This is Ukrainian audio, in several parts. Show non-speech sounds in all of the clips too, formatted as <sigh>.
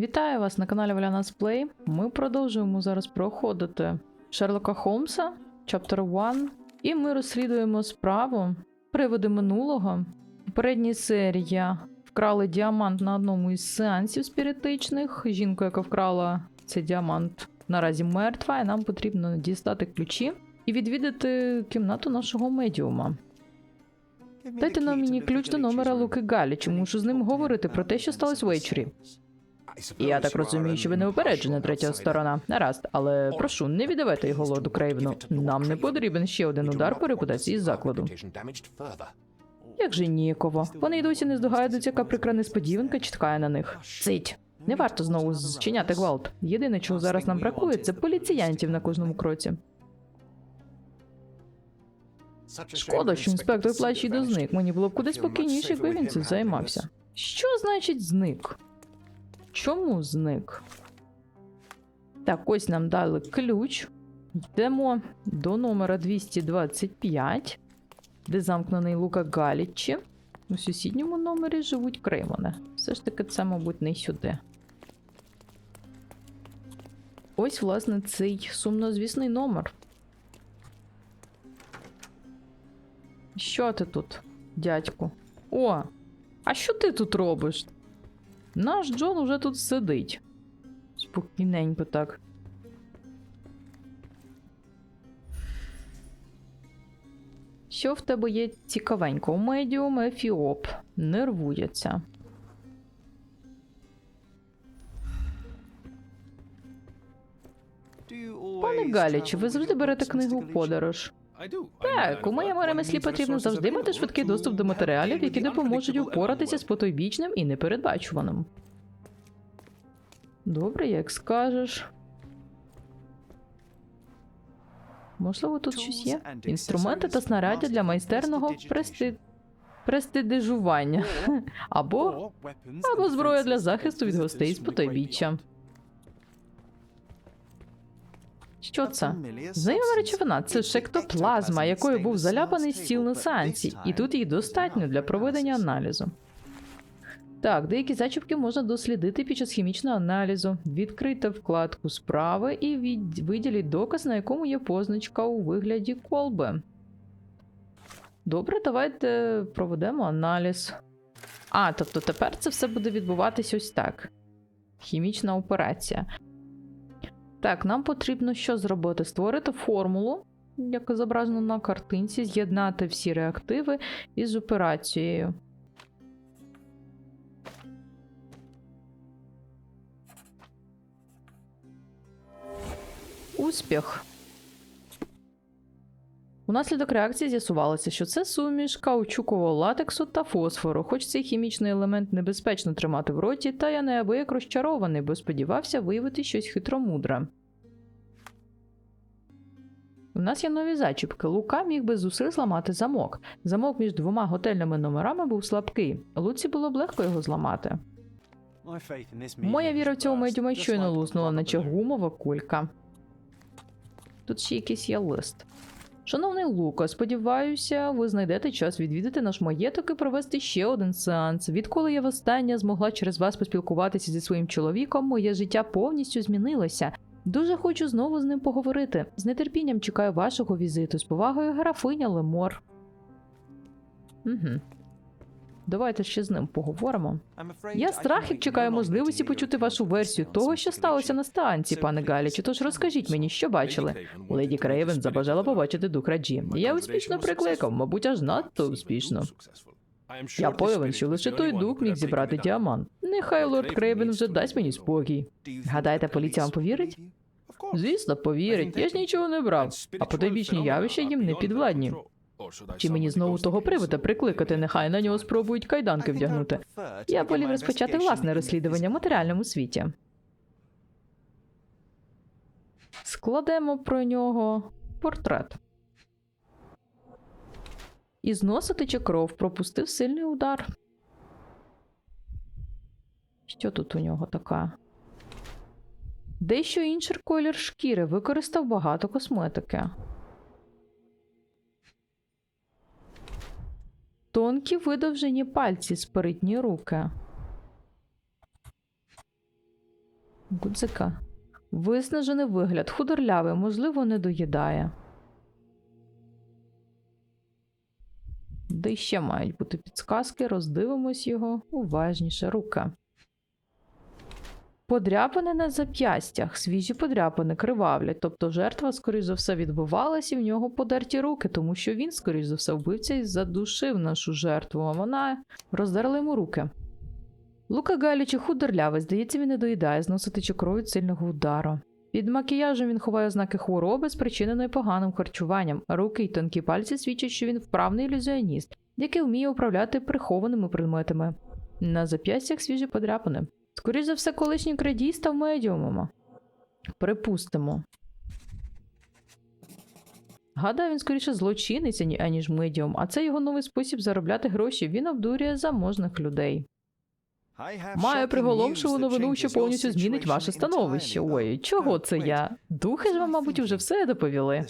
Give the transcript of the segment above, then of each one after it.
Вітаю вас на каналі Валянас Плей. Ми продовжуємо зараз проходити Шерлока Холмса, Chapter 1, і ми розслідуємо справу приводи минулого. Попередній серії вкрали діамант на одному із сеансів спіритичних. Жінка, яка вкрала цей діамант, наразі мертва, і нам потрібно дістати ключі і відвідати кімнату нашого медіума. Дайте нам мені ключ до номера Луки Галічу, мушу з ним говорити про те, що сталося ввечері. Я так розумію, що ви не упереджена третя сторона. Гаразд, але прошу, не віддавайте його лорду Крейвену. Нам не потрібен ще один удар по репутації закладу. Як же ніяково. Вони й досі не здогадуються, яка прикра несподіванка чекає на них. Цить. Не варто знову зчиняти гвалт. Єдине, чого зараз нам бракує, це поліціянтів на кожному кроці. Шкода, що інспектор Плачідо зник. Мені було б куди спокійніше, якби він цим займався. Що значить зник? Чому зник? Так, ось нам дали ключ. Йдемо до номера 225, де замкнений Лука Галічі. У сусідньому номері живуть Креймони. Все ж таки, це, мабуть, не сюди. Ось, власне, цей сумнозвісний номер. Що ти тут, дядьку? О, а що ти тут робиш? Наш Джон уже тут сидить. Спокійненько так. Що в тебе є цікавенько? Медіум Ефіоп. Нервується. Пане Галіч, ви завжди берете книгу в подорож. Так, у моєму ремеслі потрібно завжди мати швидкий доступ до матеріалів, які допоможуть упоратися з потойбічним і непередбачуваним. Добре, як скажеш. Можливо, тут щось є? Інструменти та снаряддя для майстерного прести... престидижування. <laughs> Або... Або зброя для захисту від гостей з потойбіччя. Що це? Знайома речовина це шектоплазма, якою був заляпаний стіл на сеансі, і тут її достатньо для проведення аналізу. Так, деякі зачіпки можна дослідити під час хімічного аналізу. Відкрийте вкладку справи і від... виділіть доказ, на якому є позначка у вигляді колби. Добре, давайте проведемо аналіз. А, тобто тепер це все буде відбуватись ось так. Хімічна операція. Так, нам потрібно що зробити? Створити формулу, яка зображена на картинці, з'єднати всі реактиви із операцією. Успіх. Унаслідок реакції з'ясувалося, що це суміш каучукового латексу та фосфору, хоч цей хімічний елемент небезпечно тримати в роті, та я неабияк розчарований, бо сподівався виявити щось хитромудре. У нас є нові зачіпки. Лука міг без зусиль зламати замок. Замок між двома готельними номерами був слабкий. Луці було б легко його зламати. Моя віра в цього медіума щойно луснула, наче гумова кулька. Тут ще якийсь є лист. Шановний Лука, сподіваюся, ви знайдете час відвідати наш маєток і провести ще один сеанс. Відколи я востаннє змогла через вас поспілкуватися зі своїм чоловіком, моє життя повністю змінилося. Дуже хочу знову з ним поговорити. З нетерпінням чекаю вашого візиту. З повагою графиня Лемор. Угу. Давайте ще з ним поговоримо. Я страхів чекаю можливості почути вашу версію того, що сталося на станції, пане Галічу. Тож розкажіть мені, що бачили. Леді Крейвен забажала побачити дух Раджі. Я успішно прикликав, мабуть, аж надто успішно. Я певен, що лише той дух міг зібрати діамант. Нехай лорд Крейвен вже дасть мені спокій. Гадаєте, поліція вам повірить? Звісно, повірить. Я ж нічого не брав. А потойбічні явища їм не підвладні. Чи мені знову того привода прикликати, нехай на нього спробують кайданки вдягнути. Я волів розпочати власне розслідування в матеріальному світі. Складемо про нього портрет. Із носа тече кров, пропустив сильний удар. Що тут у нього така? Дещо інший колір шкіри використав багато косметики. Тонкі видовжені пальці, спиритні руки. Гудзика. Виснажений вигляд, худорлявий, можливо, не доїдає. Де ще мають бути підсказки, роздивимось його уважніше. Рука. Подряпини на зап'ястях, свіжі подряпини кривавлять, тобто жертва, скоріш за все, відбивалась і в нього подерті руки, тому що він, скоріш за все, вбивця і задушив нашу жертву, а вона роздерла йому руки. Лука Галічі худорлявий, здається, він не доїдає, зносити кров від сильного удару. Під макіяжем він ховає ознаки хвороби, спричиненої поганим харчуванням. Руки й тонкі пальці свідчать, що він вправний ілюзіоніст, який вміє управляти прихованими предметами. На зап'ястях свіжі подряпини. Скоріше за все, колишній крадій став медіумом. Припустимо. Гадаю, він скоріше злочинець, ані- аніж медіум, а це його новий спосіб заробляти гроші. Він обдурює заможних людей. Маю приголомшиву новину, що повністю змінить ваше становище. Ой, чого це я? Духи ж вам, мабуть, уже все доповіли.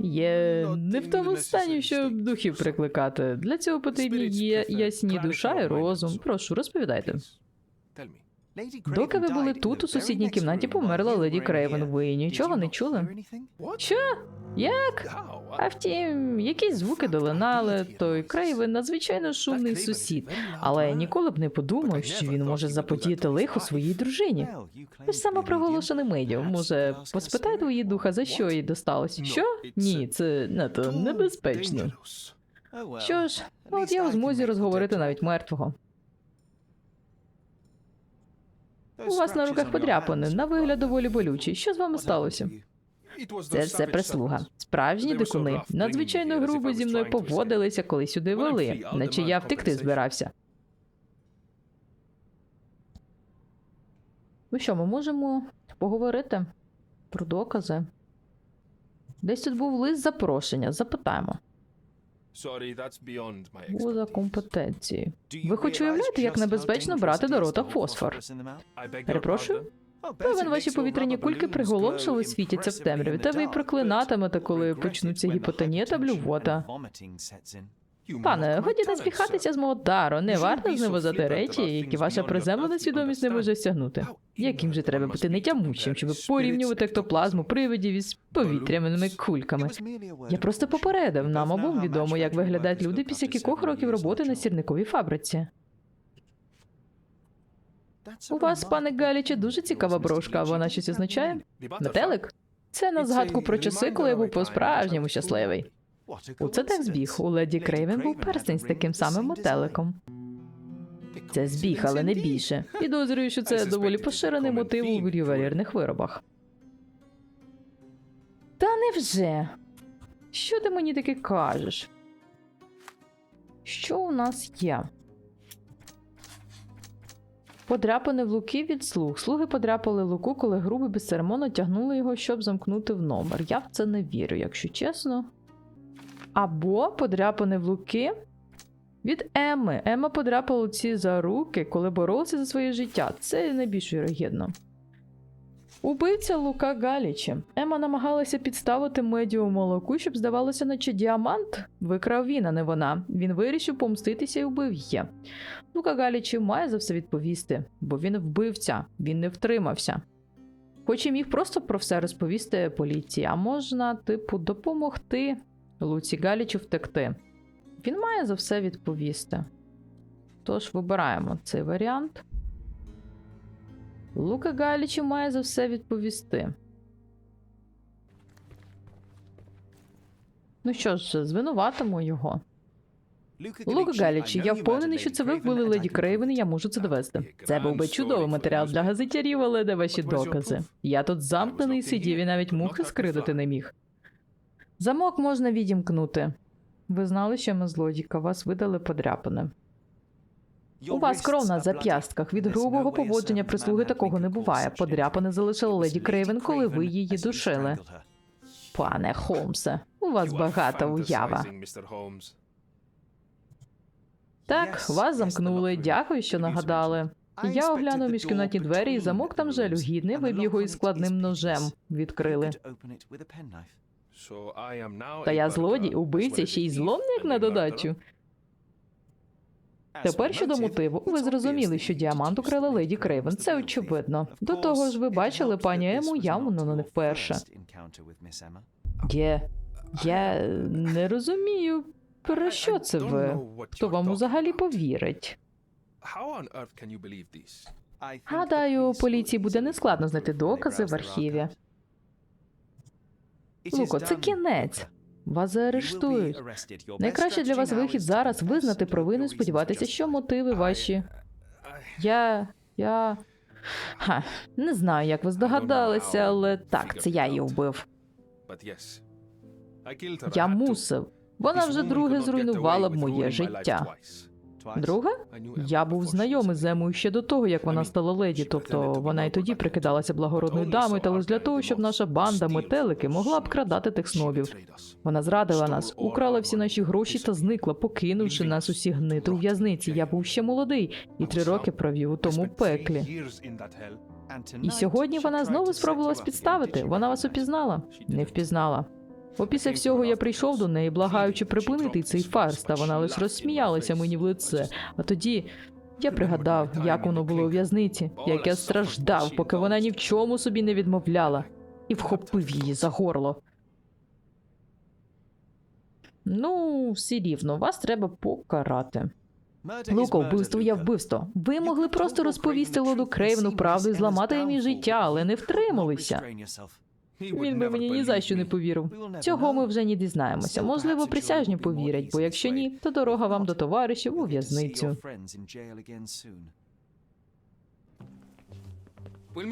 Є не в тому стані, щоб духів прикликати. Для цього потрібні є ясні душа і розум. Прошу, розповідайте. Доки ви були тут, у сусідній кімнаті померла леді Крейвен. Ви нічого не чули? Що? Як? А втім, якісь звуки долинали, той Крейвен надзвичайно шумний сусід, але ніколи б не подумав, що він може заподіяти лихо своїй дружині. Ви ж самопроголошений медіум. Може, поспитайте у її духа, за що їй досталось? Що? Ні, це надто небезпечно. Що ж, от я у змозі розговорити навіть мертвого. У вас на руках подряпини, на вигляд доволі болючий. Що з вами сталося? Це все прислуга. Справжні дикуни. Надзвичайно грубо зі мною поводилися, коли сюди вели, наче я втекти збирався. Ну що, ми можемо поговорити про докази. Десь тут був лист запрошення, запитаємо. Поза компетенції. Ви хоч уявляєте, як небезпечно брати до рота фосфор? Перепрошую? Певен, ваші повітряні кульки приголомшили світяться в темряві, та ви й проклинатимете, коли почнуться гіпотонія та блювота. Пане, годі насміхатися з мого дару, не варто зневажати речі, які ваша приземлена свідомість не може стягнути. Яким же треба бути нетямучим, щоб порівнювати ектоплазму привидів із повітряними кульками? Я просто попередив, нам обом відомо, як виглядають люди після кількох років роботи на сірниковій фабриці. У вас, пане Галіче, дуже цікава брошка, вона щось означає? Метелик? Це на згадку про часи, коли я був по-справжньому щасливий. У це так збіг. У леді Крейвен був перстень з таким самим метеликом. Це збіг, але не більше. Підозрюю, що це доволі поширений мотив у ювелірних виробах. Та невже? Що ти мені таке кажеш? Що у нас є? Подряпане в луки від слуг. Слуги подряпали луку, коли груби безцеремонно тягнули його, щоб замкнути в номер. Я в це не вірю, якщо чесно. Або подряпане в луки від Еми. Ема подряпала Луці за руки, коли боролися за своє життя. Це найбільш вірогідно. Убивця Лука Галічі. Ема намагалася підставити медіуму луку, щоб здавалося, наче діамант викрав він, а не вона. Він вирішив помститися і вбив її. Лука Галічі має за все відповісти, бо він вбивця, він не втримався. Хоч і міг просто про все розповісти поліції, а можна, типу, допомогти Луці Галічу втекти. Він має за все відповісти. Тож вибираємо цей варіант. Лука Галічі має за все відповісти. Ну що ж, звинуватимо його. Лука Галічі, я впевнений, що це ви вбили леді Крейвен, і я можу це довести. Це був би чудовий матеріал для газетярів, але де ваші докази? Я тут замкнений сидів і навіть мухи скридати не міг. Замок можна відімкнути. Ви знали, що ми злодійка, вас видали подряпане. У вас кров на зап'ястках. Від грубого поводження прислуги такого не буває. Подряпане залишила леді Крейвен, коли ви її душили. Пане Холмсе, у вас багата уява. Так, вас замкнули. Дякую, що нагадали. Я оглянув міжкімнатні двері, і замок там жалюгідний, ви б його із складним ножем відкрили. Та я злодій, убивця, ще й зломник на додачу. Тепер щодо мотиву, ви зрозуміли, що діамант украла леді Крейвен. Це очевидно. До того ж, ви бачили пані Ему явно не вперше. Я... я не розумію, про що це ви? Хто вам взагалі повірить? Гадаю, поліції буде нескладно знайти докази в архіві. Луко, це кінець. Вас заарештують. Найкраще для вас вихід зараз визнати провину і сподіватися, що мотиви ваші. Я. я. Ха, не знаю, як ви здогадалися, але так, це я її вбив. Я мусив. Вона вже друге зруйнувала б моє життя. Друге? Я був знайомий з Емою ще до того, як вона стала леді, тобто вона і тоді прикидалася благородною дамою, та лише для того, щоб наша банда метелики могла б крадати тих снобів. Вона зрадила нас, украла всі наші гроші та зникла, покинувши нас усі гнити у в'язниці. Я був ще молодий і три роки провів у тому пеклі. І сьогодні вона знову спробувала підставити. Вона вас упізнала? Не впізнала. Бо після всього я прийшов до неї, благаючи припинити цей фарс, та вона лише розсміялася мені в лице. А тоді я пригадав, як воно було у в'язниці, як я страждав, поки вона ні в чому собі не відмовляла, і вхопив її за горло. Ну, все рівно, вас треба покарати. Луко, вбивство є вбивство. Ви могли просто розповісти Лоду Крейвну правду і зламати їм життя, але не втрималися. Він би мені ні за що не повірив. Цього ми вже не дізнаємося. Можливо, присяжні повірять, бо якщо ні, то дорога вам до товаришів у в'язницю.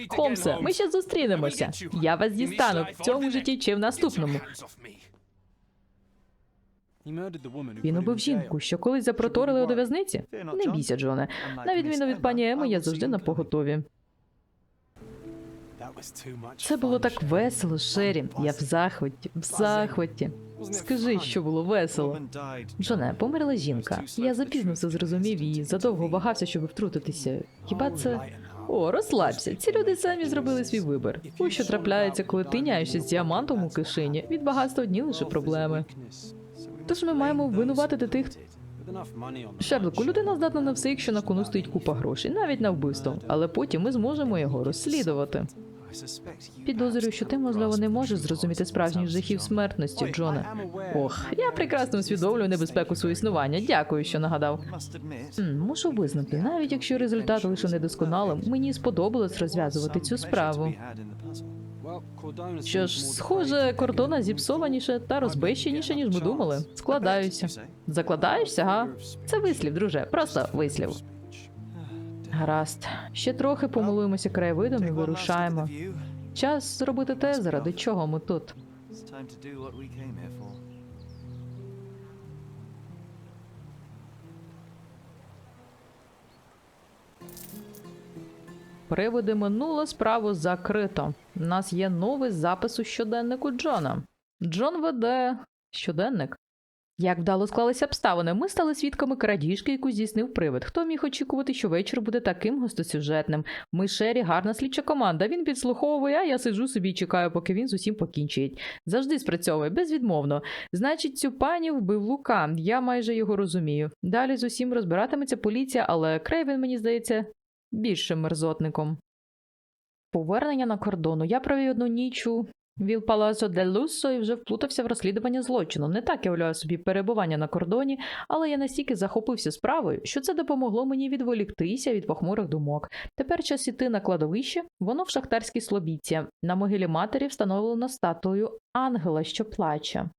Холмсе, ми ще зустрінемося. Я вас дістану в цьому житті чи в наступному. Він убив жінку, що колись запроторили до в'язниці. Не бійся, Джоне. На відміну від пані Еми, я завжди на поготові. Це було так весело, Шері. Я в захваті, в захваті. Скажи, що було весело. Джоне, померла жінка. Я запізно все зрозумів і задовго вагався, щоб втрутитися. Хіба це. О, розслабся. Ці люди самі зробили свій вибір. Ось що трапляється, коли ти няєшся з діамантом у кишені. Від багатства одні лише проблеми. Тож ми маємо обвинуватити тих. Шеблику, людина здатна на все, якщо на кону стоїть купа грошей, навіть на вбивство. Але потім ми зможемо його розслідувати. Підозрюю, що ти, можливо, не можеш зрозуміти справжніх жахів смертності, Джоне. Ох, я прекрасно усвідомлюю небезпеку свого існування. Дякую, що нагадав. М, Мушу визнати, навіть якщо результат лише недосконалим, мені сподобалось розв'язувати цю справу. Що ж, схоже, кордона зіпсованіше та розбещеніше, ніж ми думали. Складаюся. Закладаєшся, га? Це вислів, друже, просто вислів. Гаразд. Ще трохи помилуємося краєвидом і вирушаємо. Час зробити те, заради чого ми тут. Приводи минуло справу закрито. У нас є новий запис у щоденнику Джона. Джон веде щоденник. Як вдало склалися обставини, ми стали свідками крадіжки, яку здійснив привид. Хто міг очікувати, що вечір буде таким гостосюжетним? Ми Шері, гарна слідча команда. Він підслуховує, а я сиджу собі і чекаю, поки він з усім покінчить. Завжди спрацьовує безвідмовно. Значить, цю пані вбив Лука. Я майже його розумію. Далі з усім розбиратиметься поліція, але Крейвен, мені здається, більшим мерзотником. Повернення на кордону. Я провів одну ніч у Віл Палацо де Луссо і вже вплутався в розслідування злочину. Не так я уявляю собі перебування на кордоні, але я настільки захопився справою, що це допомогло мені відволіктися від похмурих думок. Тепер час іти на кладовище, воно в шахтарській слобідці. На могилі матері встановлено статую ангела, що плаче.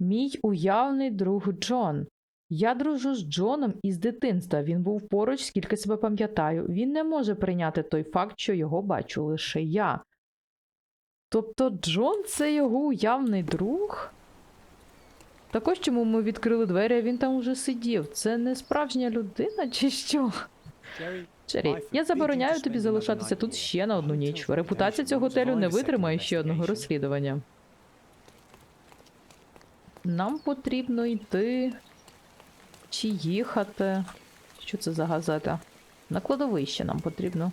Мій уявний друг Джон. Я дружу з Джоном із дитинства. Він був поруч, скільки себе пам'ятаю. Він не може прийняти той факт, що його бачу лише я. Тобто Джон це його уявний друг? Також чому ми відкрили двері, а він там уже сидів. Це не справжня людина, чи що? Джері, я забороняю тобі залишатися тут ще на одну ніч. Репутація цього готелю не витримає ще одного розслідування. Нам потрібно йти чи їхати. Що це за газета? На кладовище нам потрібно.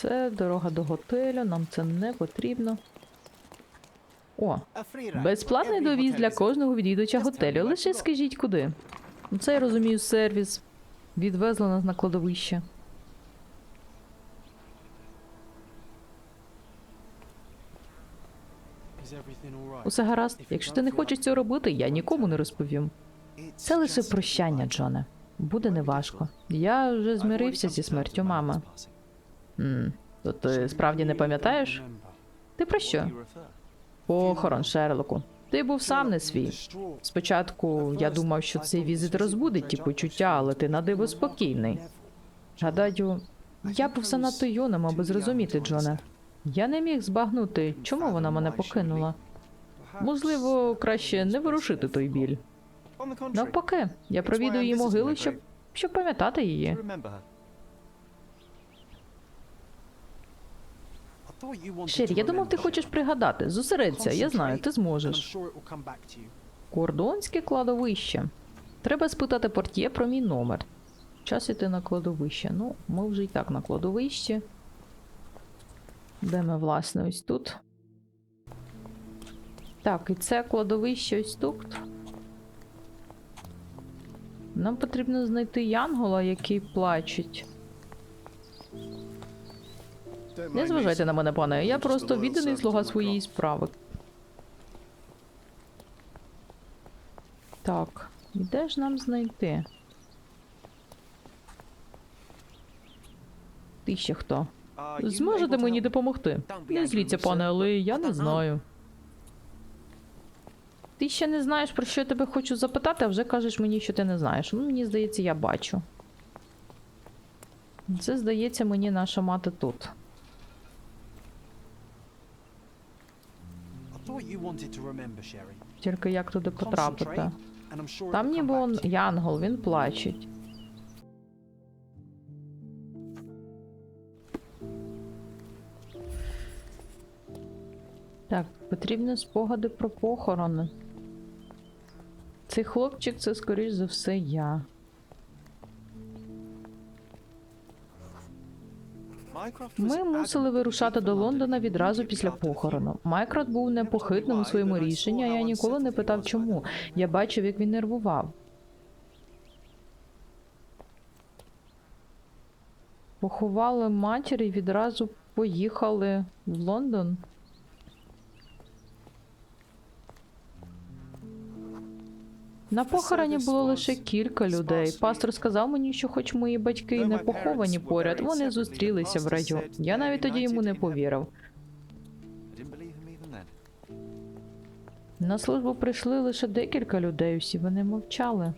Це дорога до готелю, нам це не потрібно. О, безплатний довіз для кожного відвідувача готелю. Лише скажіть куди. Ну, Це я розумію сервіс. Відвезли нас на кладовище. Усе гаразд. Якщо ти не хочеш цього робити, я нікому не розповім. Це лише прощання, Джоне. Буде неважко. Я вже змирився зі смертю мами. М, То ти справді не пам'ятаєш? Ти про що? Похорон, Шерлоку. Ти був сам не свій. Спочатку я думав, що цей візит розбудить ті почуття, але ти на диво спокійний. Гадаю, я був занадто юним, аби зрозуміти, Джоне. Я не міг збагнути, чому вона мене покинула. Можливо, краще не ворушити той біль. Навпаки, я провідую її могилу, щоб, щоб пам'ятати її. Шері, я думав, ти хочеш пригадати. Зосередься, я знаю, ти зможеш. Кордонське кладовище. Треба спитати портє про мій номер. Час іти на кладовище. Ну, ми вже і так на кладовищі. Де ми, власне, ось тут. Так, і це кладовище ось тут. Нам потрібно знайти Янгола, який плачеть. Не зважайте на мене, пане, я просто відданий слуга своєї справи. Так, і де ж нам знайти? Ти ще хто? Зможете мені допомогти? Не зліться, пане, але я не знаю. Ти ще не знаєш, про що я тебе хочу запитати, а вже кажеш мені, що ти не знаєш. Ну, мені здається, я бачу. Це, здається, мені наша мати тут. Тільки як туди потрапити? Там ніби он Янгол, він плачеть. Так, потрібні спогади про похорони. Цей хлопчик це, скоріш за все, я. Ми мусили вирушати до Лондона відразу після похорону. Майкрот був непохитним у своєму рішенні, а я ніколи не питав чому. Я бачив, як він нервував. Поховали матір і відразу поїхали в Лондон. На похороні було лише кілька людей. Пастор сказав мені, що, хоч мої батьки і не поховані поряд, вони зустрілися в раю. Я навіть тоді йому не повірив. На службу прийшли лише декілька людей, усі вони мовчали.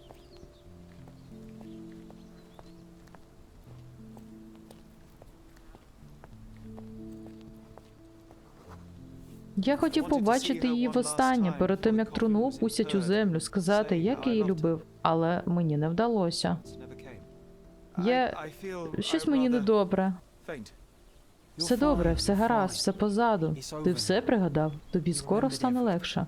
Я хотів побачити її востаннє перед тим, як труну опустять у землю, сказати, як її любив, але мені не вдалося. Я щось мені недобре. Все добре, все гаразд, все позаду. Ти все пригадав? Тобі скоро стане легше.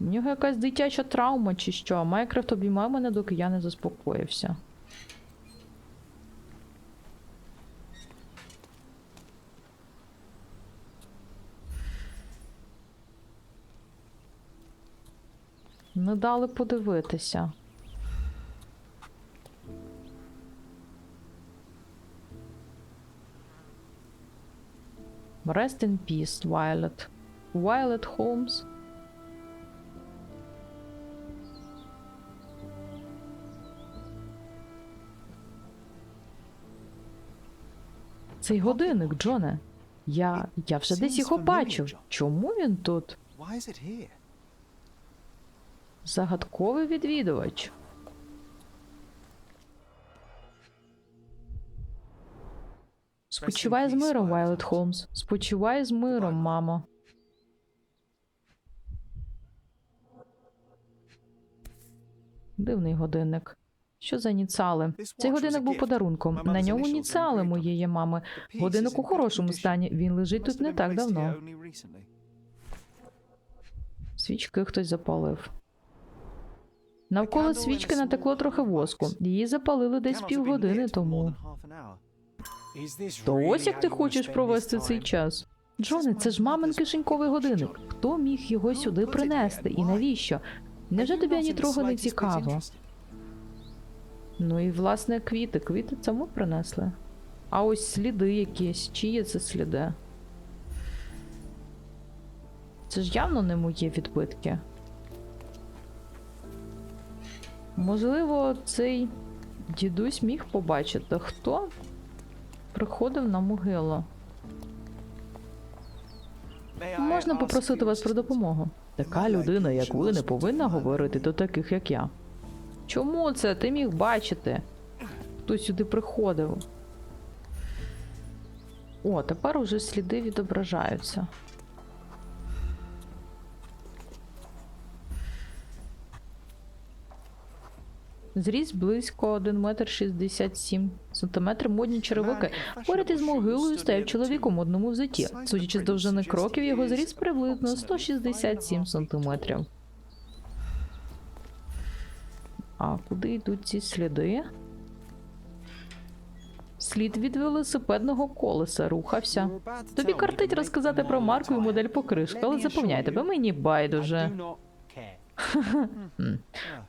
В нього якась дитяча травма чи що, а Майкрофт обіймав мене, доки я не заспокоївся. Не дали подивитися. Rest in peace, Violet. Violet Holmes. Цей годинник, Джоне. Я, я вже десь його бачив. Чому він тут? Загадковий відвідувач. Спочивай з миром, Вайлет Холмс. Спочивай з миром, мамо. Дивний годинник. Що за ініціали? Цей годинник був подарунком. На ньому ініціали моєї мами. Годинник у хорошому стані. Він лежить тут не так давно. Свічки хтось запалив. Навколо свічки натекло трохи воску. Її запалили десь півгодини тому. То ось як ти хочеш провести цей час. Джоне, це ж мамин кишеньковий годинник. Хто міг його сюди принести і навіщо? Невже тобі ані трохи не цікаво? Ну і власне квіти. Квіти ми принесли. А ось сліди якісь. Чиї це сліди? Це ж явно не мої відбитки. Можливо, цей дідусь міг побачити, хто приходив на могилу. Можна попросити вас про допомогу. Така людина, як ви, не повинна говорити до таких, як я. Чому це? Ти міг бачити? Хто сюди приходив? О, тепер уже сліди відображаються. Зріст близько 1 метр 67 сантиметрів модні черевики. Поряд із могилою стояв чоловік у модному взутті. Судячи з довжини кроків, його зріст приблизно 167 сантиметрів. А куди йдуть ці сліди? Слід від велосипедного колеса рухався. Тобі картить розказати про марку і модель покришки, але запевняю тебе, мені байдуже.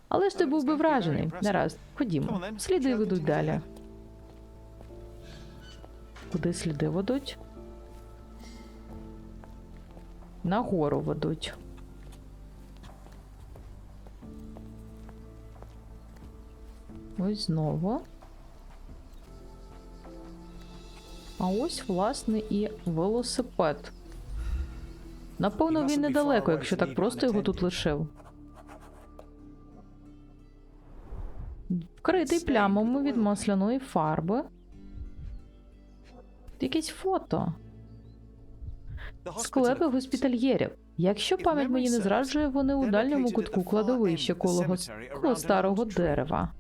Але ж ти був би вражений. Гаразд, ходімо. Сліди ведуть далі. Куди сліди ведуть? Нагору ведуть. Ось знову. А ось, власне, і велосипед. Напевно, він недалеко, якщо так просто його тут лишив. Вкритий плямами від масляної фарби. Якесь фото. Склепи госпітальєрів. Якщо пам'ять мені не зраджує, вони у дальньому кутку кладовища коло, коло старого дерева.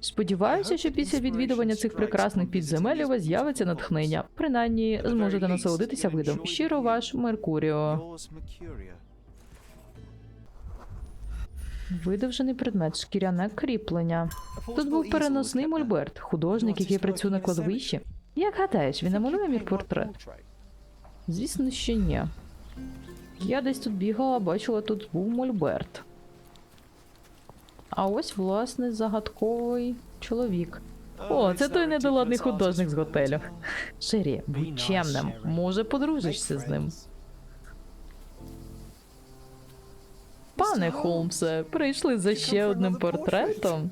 Сподіваюся, що після відвідування цих прекрасних підземель у вас з'явиться натхнення. Принаймні, зможете насолодитися видом. Щиро ваш Меркуріо. Видовжений предмет, шкіряне кріплення. Тут був переносний мольберт, художник, який працює на кладовищі. Як гадаєш, він намалює мій портрет? Звісно, що ні. Я десь тут бігала, бачила, тут був мольберт. А ось, власне, загадковий чоловік. О, це той недоладний художник з готелю. Шері, будь чемним. Може, подружишся з ним. Пане Холмсе, прийшли за ще одним портретом?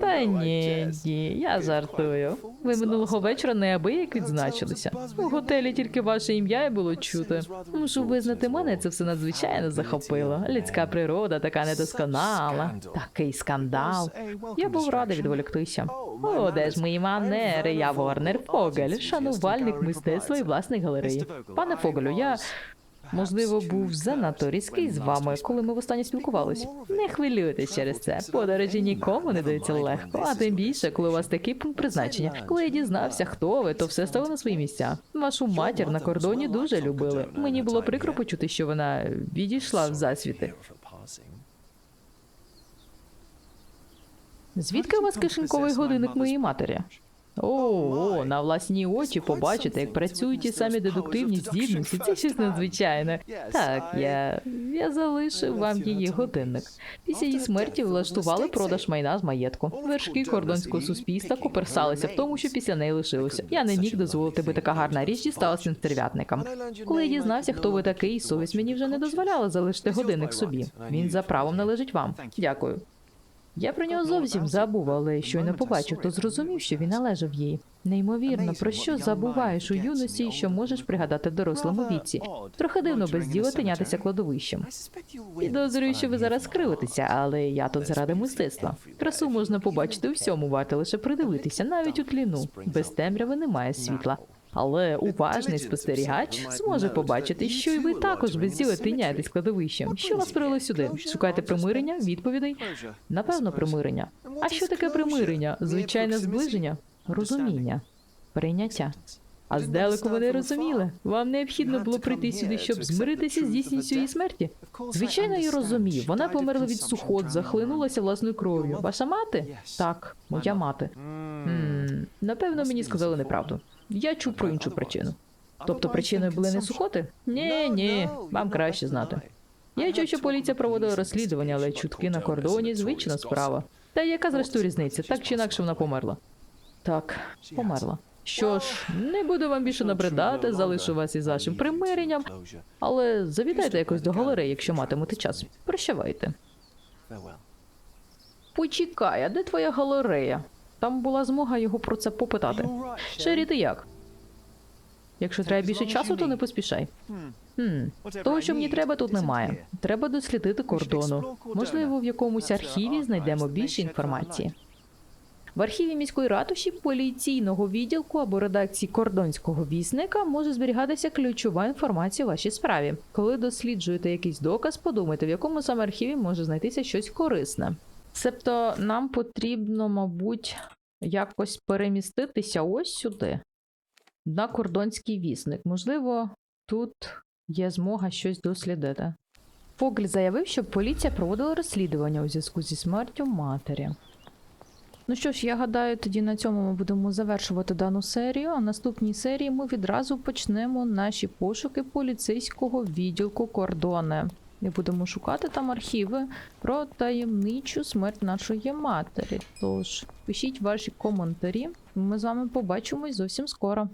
Та <laughs> ні, ні, я жартую. Ви минулого вечора неабияк відзначилися. У готелі тільки ваше ім'я і було чути. Мушу визнати, мене це все надзвичайно захопило. Людська природа така недосконала. Такий скандал. Я був радий відволіктися. О, де ж мої манери? Я Ворнер Фогель, шанувальник мистецтва і власної галереї. Пане Фогелю, я можливо був занадто різкий з вами, коли ми востаннє спілкувались. Не хвилюйтесь через це. Подорожі нікому не дається легко, а тим більше, коли у вас такий пункт призначення. Коли я дізнався, хто ви, то все стало на свої місця. Вашу матір на кордоні дуже любили. Мені було прикро почути, що вона відійшла в засвіти. Звідки у вас кишеньковий годинник моєї матері? О, о, на власні очі побачите, як працюють ті самі дедуктивні здібності. Це щось надзвичайне. Так, я, я залишив вам її годинник. Після її смерті влаштували продаж майна з маєтку. Вершки кордонського суспільства коперсалися в тому, що після неї лишилося. Я не міг дозволити, би така гарна річ дісталася стерв'ятникам. Коли я дізнався, хто ви такий, совість мені вже не дозволяла залишити годинник собі. Він за правом належить вам. Дякую. Я про нього зовсім забув, але щойно побачив, то зрозумів, що він належав їй. Неймовірно, про що забуваєш у юності, і що можеш пригадати в дорослому віці. Трохи дивно без діла тинятися кладовищем. Підозрюю, що ви зараз кривитеся, але я тут заради мистецтва. Красу можна побачити у всьому, варто лише придивитися, навіть у тліну. Без темряви немає світла. Але уважний спостерігач зможе побачити, що і ви також без діла тиняєтесь кладовищем. Що вас привело сюди? Шукаєте примирення? Відповідей? Напевно, примирення. А що таке примирення? Звичайне зближення? Розуміння, прийняття. А здалеку вони розуміли. Вам необхідно було прийти сюди, щоб змиритися з дійсністю її смерті. Звичайно, я розумію. Вона померла від сухот, захлинулася власною кров'ю. Ваша мати? Так, моя мати. М, Напевно, мені сказали неправду. Я чув про іншу причину. Тобто причиною були не сухоти? Ні, ні, вам краще знати. Я чув, що поліція проводила розслідування, але чутки на кордоні звична справа. Та яка зрештою різниця? Так чи інакше вона померла. Так, померла. Що ж, не буду вам більше набридати, залишу вас із вашим примиренням, але завітайте якось до галереї, якщо матимете час. Прощавайте. Почекай, а де твоя галерея? Там була змога його про це попитати. Шері, ти як? Якщо треба більше часу, то не поспішай. Хм, того, що мені треба, тут немає. Треба дослідити кордону. Можливо, в якомусь архіві знайдемо більше інформації. В архіві міської ратуші поліційного відділку або редакції кордонського вісника може зберігатися ключова інформація у вашій справі. Коли досліджуєте якийсь доказ, подумайте, в якому саме архіві може знайтися щось корисне. Себто нам потрібно, мабуть, якось переміститися ось сюди, на кордонський вісник. Можливо, тут є змога щось дослідити. Фогль заявив, що поліція проводила розслідування у зв'язку зі смертю матері. Ну що ж, я гадаю, тоді на цьому ми будемо завершувати дану серію. А наступній серії ми відразу почнемо наші пошуки поліцейського відділку кордони. І будемо шукати там архіви про таємничу смерть нашої матері. Тож пишіть ваші коментарі. Ми з вами побачимось зовсім скоро.